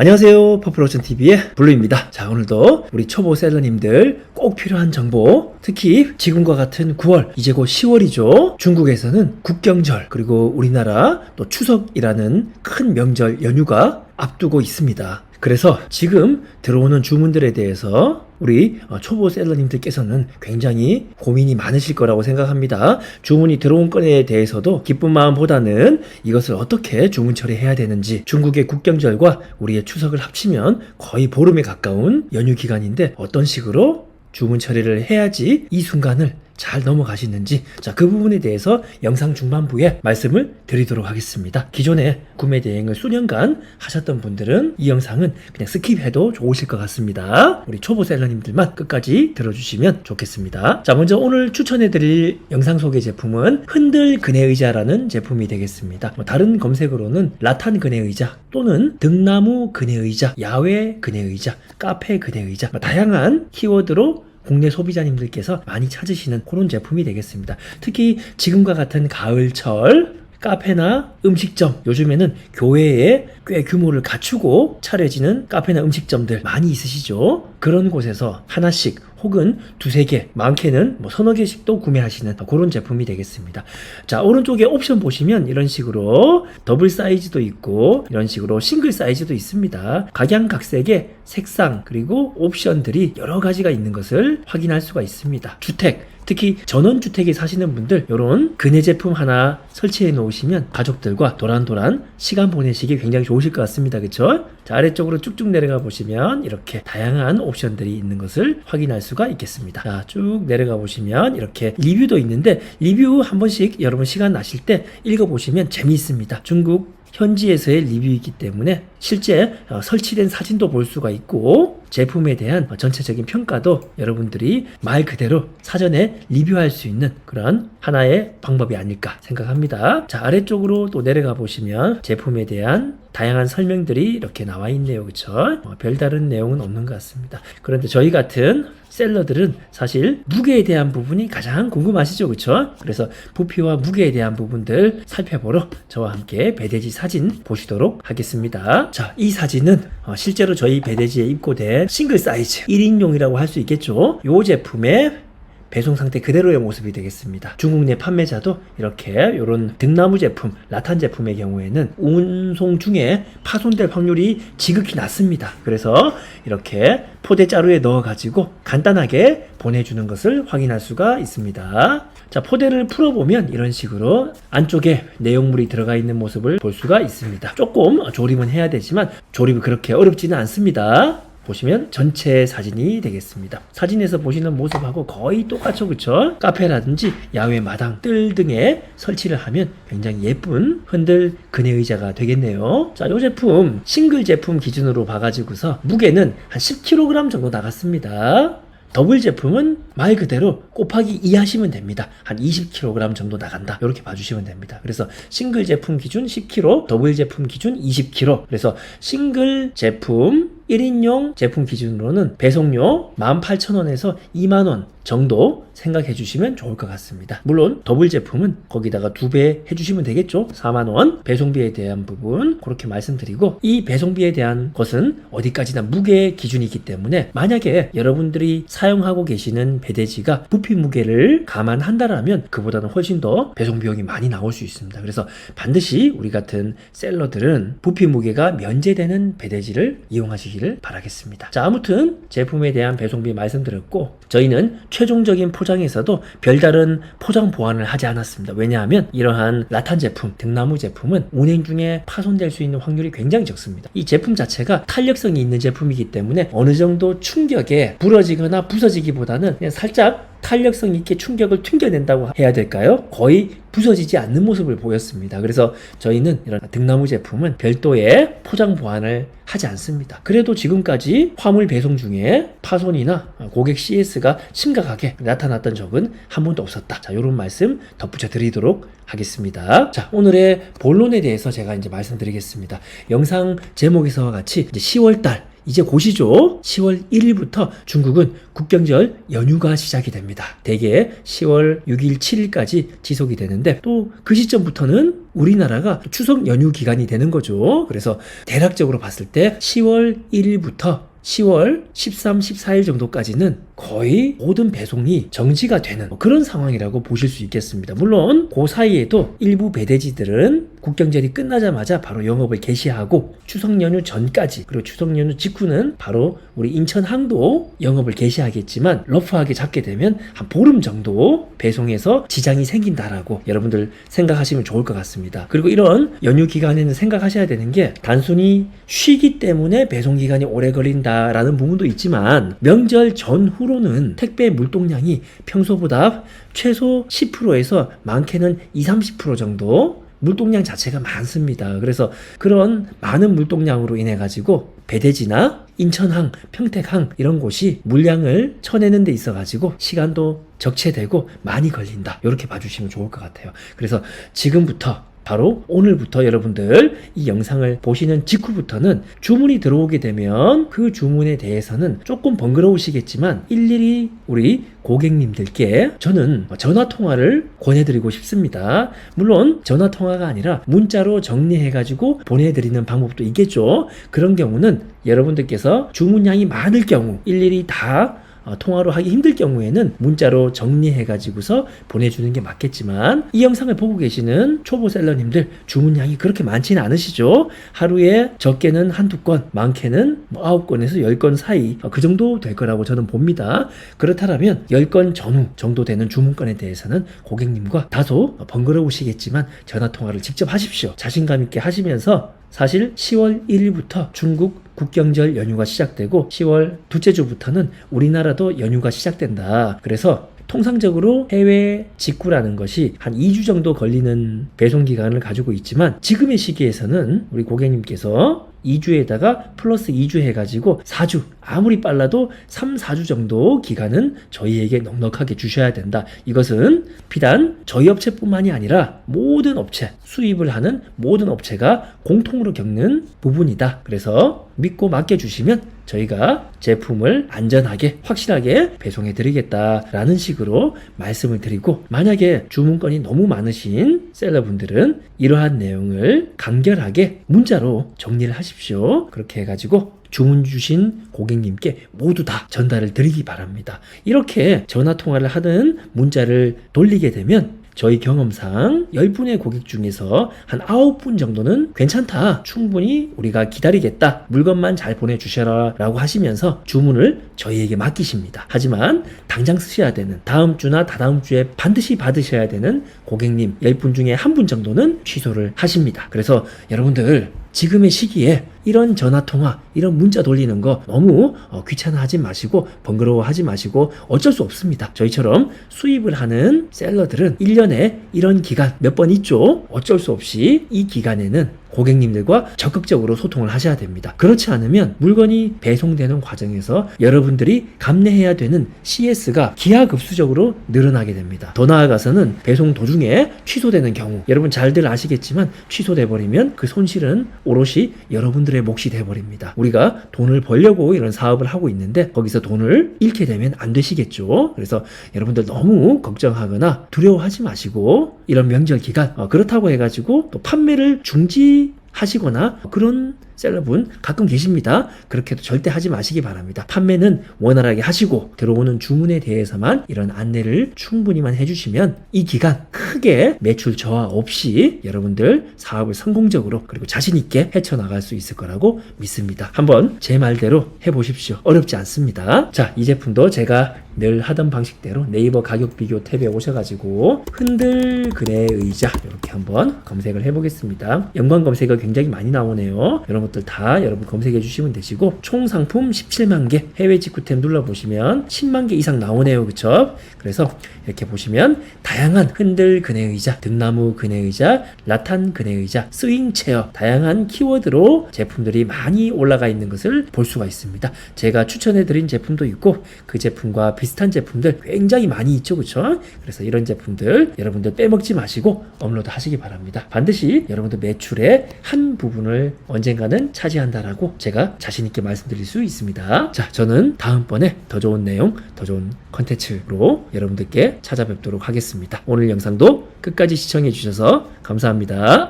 안녕하세요. 퍼플오션 TV의 블루입니다. 자, 오늘도 우리 초보 셀러님들 꼭 필요한 정보, 특히 지금과 같은 9월, 이제 곧 10월이죠. 중국에서는 국경절, 그리고 우리나라 또 추석이라는 큰 명절 연휴가 앞두고 있습니다. 그래서 지금 들어오는 주문들에 대해서 우리 어, 초보 셀러님들께서는 굉장히 고민이 많으실 거라고 생각합니다. 주문이 들어온 건에 대해서도 기쁜 마음보다는 이것을 어떻게 주문 처리해야 되는지 중국의 국경절과 우리의 추석을 합치면 거의 보름에 가까운 연휴 기간인데 어떤 식으로 주문 처리를 해야지 이 순간을 잘 넘어가시는지 자 그 부분에 대해서 영상 중반부에 말씀을 드리도록 하겠습니다. 기존에 구매 대행을 수년간 하셨던 분들은 이 영상은 그냥 스킵해도 좋으실 것 같습니다. 우리 초보 셀러님들만 끝까지 들어주시면 좋겠습니다. 자 먼저 오늘 추천해드릴 영상 소개 제품은 흔들 그네 의자라는 제품이 되겠습니다. 뭐 다른 검색어로는 라탄 그네 의자 또는 등나무 그네 의자, 야외 그네 의자, 카페 그네 의자 뭐 다양한 키워드로 국내 소비자님들께서 많이 찾으시는 그런 제품이 되겠습니다. 특히 지금과 같은 가을철 카페나 음식점 요즘에는 교회에 꽤 규모를 갖추고 차려지는 카페나 음식점들 많이 있으시죠? 그런 곳에서 하나씩 혹은 두세 개, 많게는 뭐 서너 개씩도 구매하시는 그런 제품이 되겠습니다. 자, 오른쪽에 옵션 보시면 이런 식으로 더블 사이즈도 있고 이런 식으로 싱글 사이즈도 있습니다. 각양각색의 색상 그리고 옵션들이 여러 가지가 있는 것을 확인할 수가 있습니다. 주택 특히 전원주택에 사시는 분들 이런 그네 제품 하나 설치해 놓으시면 가족들과 도란도란 시간 보내시기 굉장히 좋으실 것 같습니다. 그쵸? 자 아래쪽으로 쭉쭉 내려가 보시면 이렇게 다양한 옵션들이 있는 것을 확인할 수가 있겠습니다. 자 쭉 내려가 보시면 이렇게 리뷰도 있는데 리뷰 한 번씩 여러분 시간 나실 때 읽어보시면 재미있습니다. 중국 현지에서의 리뷰이기 때문에 실제 어, 설치된 사진도 볼 수가 있고 제품에 대한 어, 전체적인 평가도 여러분들이 말 그대로 사전에 리뷰할 수 있는 그런 하나의 방법이 아닐까 생각합니다. 자 아래쪽으로 또 내려가 보시면 제품에 대한 다양한 설명들이 이렇게 나와 있네요. 그쵸? 어, 별다른 내용은 없는 것 같습니다. 그런데 저희 같은 셀러들은 사실 무게에 대한 부분이 가장 궁금하시죠. 그쵸? 그래서 부피와 무게에 대한 부분들 살펴보러 저와 함께 배대지 사진 보시도록 하겠습니다. 자, 이 사진은 어, 실제로 저희 배대지에 입고된 싱글 사이즈 1인용이라고 할 수 있겠죠. 이 제품의 배송 상태 그대로의 모습이 되겠습니다. 중국 내 판매자도 이렇게 이런 등나무 제품, 라탄 제품의 경우에는 운송 중에 파손될 확률이 지극히 낮습니다. 그래서 이렇게 포대 자루에 넣어 가지고 간단하게 보내주는 것을 확인할 수가 있습니다. 자, 포대를 풀어보면 이런 식으로 안쪽에 내용물이 들어가 있는 모습을 볼 수가 있습니다. 조금 조립은 해야 되지만 조립이 그렇게 어렵지는 않습니다. 보시면 전체 사진이 되겠습니다. 사진에서 보시는 모습하고 거의 똑같죠, 그쵸? 카페라든지 야외 마당, 뜰 등에 설치를 하면 굉장히 예쁜 흔들 그네 의자가 되겠네요. 자, 이 제품 싱글 제품 기준으로 봐가지고서 무게는 한 10kg 정도 나갔습니다. 더블 제품은 말 그대로 곱하기 2 하시면 됩니다. 한 20kg 정도 나간다. 이렇게 봐주시면 됩니다. 그래서 싱글 제품 기준 10kg, 더블 제품 기준 20kg. 그래서 싱글 제품 1인용 제품 기준으로는 배송료 18,000원에서 2만원 정도 생각해 주시면 좋을 것 같습니다. 물론 더블 제품은 거기다가 두 배 해주시면 되겠죠. 4만원 배송비에 대한 부분 그렇게 말씀드리고 이 배송비에 대한 것은 어디까지나 무게 기준이기 때문에 만약에 여러분들이 사용하고 계시는 배대지가 부피 무게를 감안한다라면 그보다는 훨씬 더 배송 비용이 많이 나올 수 있습니다. 그래서 반드시 우리 같은 셀러들은 부피 무게가 면제되는 배대지를 이용하시기를 바라겠습니다. 자, 아무튼 제품에 대한 배송비 말씀드렸고 저희는 최 종적인 포장에서도 별다른 포장 보완을 하지 않았습니다. 왜냐하면 이러한 라탄 제품, 등나무 제품은 운행 중에 파손될 수 있는 확률이 굉장히 적습니다. 이 제품 자체가 탄력성이 있는 제품이기 때문에 어느 정도 충격에 부러지거나 부서지기보다는 그냥 살짝 탄력성 있게 충격을 튕겨낸다고 해야 될까요? 거의 부서지지 않는 모습을 보였습니다. 그래서 저희는 이런 등나무 제품은 별도의 포장 보완을 하지 않습니다. 그래도 지금까지 화물 배송 중에 파손이나 고객 CS가 심각하게 나타났던 적은 한 번도 없었다. 자, 이런 말씀 덧붙여 드리도록 하겠습니다. 자, 오늘의 본론에 대해서 제가 이제 말씀드리겠습니다. 영상 제목에서와 같이 이제 10월달 이제 곧이죠. 10월 1일부터 중국은 국경절 연휴가 시작이 됩니다. 대개 10월 6일, 7일까지 지속이 되는데 또 그 시점부터는 우리나라가 추석 연휴 기간이 되는 거죠. 그래서 대략적으로 봤을 때 10월 1일부터 10월 13, 14일 정도까지는 거의 모든 배송이 정지가 되는 뭐 그런 상황이라고 보실 수 있겠습니다. 물론 그 사이에도 일부 배대지들은 국경절이 끝나자마자 바로 영업을 개시하고 추석 연휴 전까지 그리고 추석 연휴 직후는 바로 우리 인천 항도 영업을 개시하겠지만 러프하게 잡게 되면 한 보름 정도 배송에서 지장이 생긴다라고 여러분들 생각하시면 좋을 것 같습니다. 그리고 이런 연휴 기간에는 생각하셔야 되는 게 단순히 쉬기 때문에 배송 기간이 오래 걸린다라는 부분도 있지만 명절 전후로는 택배 물동량이 평소보다 최소 10%에서 많게는 20, 30% 정도 물동량 자체가 많습니다. 그래서 그런 많은 물동량으로 인해 가지고 배대지나 인천항, 평택항 이런 곳이 물량을 쳐내는 데 있어 가지고 시간도 적체되고 많이 걸린다. 이렇게 봐주시면 좋을 것 같아요. 그래서 지금부터 바로 오늘부터 여러분들 이 영상을 보시는 직후부터는 주문이 들어오게 되면 그 주문에 대해서는 조금 번거로우시겠지만 일일이 우리 고객님들께 저는 전화 통화를 권해드리고 싶습니다. 물론 전화 통화가 아니라 문자로 정리해가지고 보내드리는 방법도 있겠죠. 그런 경우는 여러분들께서 주문량이 많을 경우 일일이 다 어, 통화로 하기 힘들 경우에는 문자로 정리해가지고서 보내주는 게 맞겠지만 이 영상을 보고 계시는 초보 셀러님들 주문량이 그렇게 많지는 않으시죠? 하루에 적게는 한두 건, 많게는 뭐 아홉 건에서 열건 사이 어, 그 정도 될 거라고 저는 봅니다. 그렇다면 열건 전후 정도 되는 주문건에 대해서는 고객님과 다소 번거로우시겠지만 전화 통화를 직접 하십시오. 자신감 있게 하시면서 사실 10월 1일부터 중국 국경절 연휴가 시작되고 10월 둘째 주부터는 우리나라도 연휴가 시작된다. 그래서 통상적으로 해외 직구라는 것이 한 2주 정도 걸리는 배송 기간을 가지고 있지만 지금의 시기에서는 우리 고객님께서 2주에다가 플러스 2주 해가지고 4주 아무리 빨라도 3, 4주 정도 기간은 저희에게 넉넉하게 주셔야 된다. 이것은 비단 저희 업체뿐만이 아니라 모든 업체 수입을 하는 모든 업체가 공통으로 겪는 부분이다. 그래서 믿고 맡겨주시면 저희가 제품을 안전하게 확실하게 배송해 드리겠다라는 식으로 말씀을 드리고 만약에 주문건이 너무 많으신 셀러분들은 이러한 내용을 간결하게 문자로 정리를 하 십시오. 그렇게 해가지고 주문 주신 고객님께 모두 다 전달을 드리기 바랍니다. 이렇게 전화 통화를 하든 문자를 돌리게 되면 저희 경험상 10분의 고객 중에서 한 9분 정도는 괜찮다. 충분히 우리가 기다리겠다. 물건만 잘 보내주셔라. 라고 하시면서 주문을 저희에게 맡기십니다. 하지만 당장 쓰셔야 되는 다음 주나 다다음 주에 반드시 받으셔야 되는 고객님 10분 중에 한 분 정도는 취소를 하십니다. 그래서 여러분들 지금의 시기에 이런 전화 통화, 이런 문자 돌리는 거 너무 어, 귀찮아하지 마시고 번거로워하지 마시고 어쩔 수 없습니다. 저희처럼 수입을 하는 셀러들은 1년에 이런 기간 몇 번 있죠. 어쩔 수 없이 이 기간에는 고객님들과 적극적으로 소통을 하셔야 됩니다. 그렇지 않으면 물건이 배송되는 과정에서 여러분들이 감내해야 되는 CS가 기하급수적으로 늘어나게 됩니다. 더 나아가서는 배송 도중에 취소되는 경우 여러분 잘들 아시겠지만 취소돼 버리면 그 손실은 오롯이 여러분들의 몫이 돼 버립니다. 우리가 돈을 벌려고 이런 사업을 하고 있는데 거기서 돈을 잃게 되면 안 되시겠죠. 그래서 여러분들 너무 걱정하거나 두려워하지 마시고 이런 명절 기간 어, 그렇다고 해가지고 또 판매를 중지 하시거나 그런 셀러분 가끔 계십니다. 그렇게도 절대 하지 마시기 바랍니다. 판매는 원활하게 하시고 들어오는 주문에 대해서만 이런 안내를 충분히만 해주시면 이 기간 크게 매출 저하 없이 여러분들 사업을 성공적으로 그리고 자신 있게 헤쳐나갈 수 있을 거라고 믿습니다. 한번 제 말대로 해보십시오. 어렵지 않습니다. 자, 이 제품도 제가 늘 하던 방식대로 네이버 가격 비교 탭에 오셔가지고 흔들 그래 의자 이렇게 한번 검색을 해보겠습니다. 연관 검색어 굉장히 많이 나오네요. 이런 것들 다 여러분 검색해 주시면 되시고 총 상품 17만 개 해외 직구템 눌러보시면 10만 개 이상 나오네요. 그쵸? 그래서 이렇게 보시면 다양한 흔들 그네 의자, 등나무 그네 의자, 라탄 그네 의자, 스윙 체어 다양한 키워드로 제품들이 많이 올라가 있는 것을 볼 수가 있습니다. 제가 추천해 드린 제품도 있고 그 제품과 비슷한 제품들 굉장히 많이 있죠. 그쵸? 그래서 이런 제품들 여러분들 빼먹지 마시고 업로드 하시기 바랍니다. 반드시 여러분들 매출의 한 부분을 언젠가는 이상은 차지한다라고 제가 자신있게 말씀드릴 수 있습니다. 자, 저는 다음번에 더 좋은 내용, 더 좋은 컨텐츠로 여러분들께 찾아뵙도록 하겠습니다. 오늘 영상도 끝까지 시청해주셔서 감사합니다.